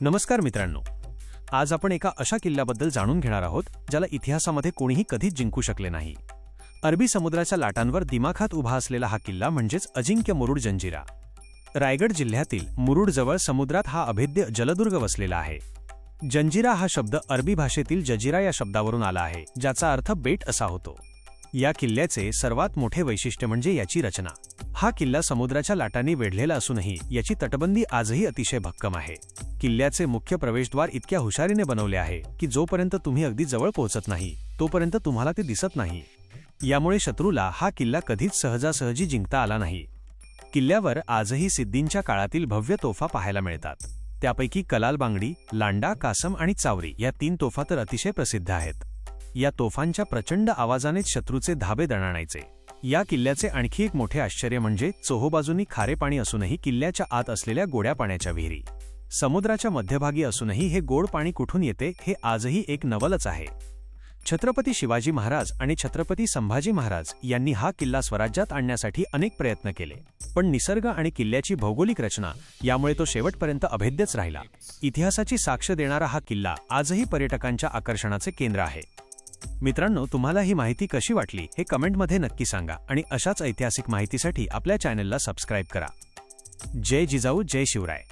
नमस्कार मित्रांनो. आज आपण एका अशा किल्ल्याबद्दल जाणून घेणार आहोत ज्याला इतिहासामध्ये कोणीही कधीच जिंकू शकले नाही. अरबी समुद्राच्या लाटांवर दिमाखात उभा असलेला हा किल्ला म्हणजेच अजिंक्य मुरुड जंजिरा. रायगड जिल्ह्यातील मुरुडजवळ समुद्रात हा अभेद्य जलदुर्ग वसलेला आहे. जंजिरा हा शब्द अरबी भाषेतील जजिरा या शब्दावरून आला आहे ज्याचा अर्थ बेट असा होतो. या किल्ल्याचे सर्वात मोठे वैशिष्ट्य म्हणजे याची रचना. हा किल्ला समुद्राच्या लाटांनी वेढलेला असूनही याची तटबंदी आजही अतिशय भक्कम आहे. किल्ल्याचे मुख्य प्रवेशद्वार इतक्या हुशारीने बनवले आहे की जोपर्यंत तुम्ही अगदी जवळ पोहोचत नाही तोपर्यंत तुम्हाला ते दिसत नाही. यामुळे शत्रूला हा किल्ला कधीच सहजासहजी जिंकता आला नाही. किल्ल्यावर आजही सिद्धींच्या काळातील भव्य तोफा पाहायला मिळतात. त्यापैकी कलाल बांगडी लांडा कासम आणि चावरी या तीन तोफा तर अतिशय प्रसिद्ध आहेत. या तोफांच्या प्रचंड आवाजानेच शत्रूचे धाबे दणाणायचे. या किल्ल्याचे आणखी एक मोठे आश्चर्य म्हणजे चोहोबाजूंनी खारे पाणी असूनही किल्ल्याच्या आत असलेल्या गोड्या पाण्याच्या विहिरी. समुद्राच्या मध्यभागी असूनही हे गोड पाणी कुठून येते हे आजही एक नवलच आहे. छत्रपती शिवाजी महाराज आणि छत्रपती संभाजी महाराज यांनी हा किल्ला स्वराज्यात आणण्यासाठी अनेक प्रयत्न केले. पण निसर्ग आणि किल्ल्याची भौगोलिक रचना यामुळे तो शेवटपर्यंत अभेद्यच राहिला. इतिहासाची साक्ष देणारा हा किल्ला आजही पर्यटकांच्या आकर्षणाचे केंद्र आहे. मित्रांनो तुम्हाला ही माहिती कशी वाटली हे कमेंटमध्ये नक्की सांगा आणि अशाच ऐतिहासिक माहितीसाठी आपल्या चॅनलला सबस्क्राईब करा. जय जिजाऊ जय शिवराय.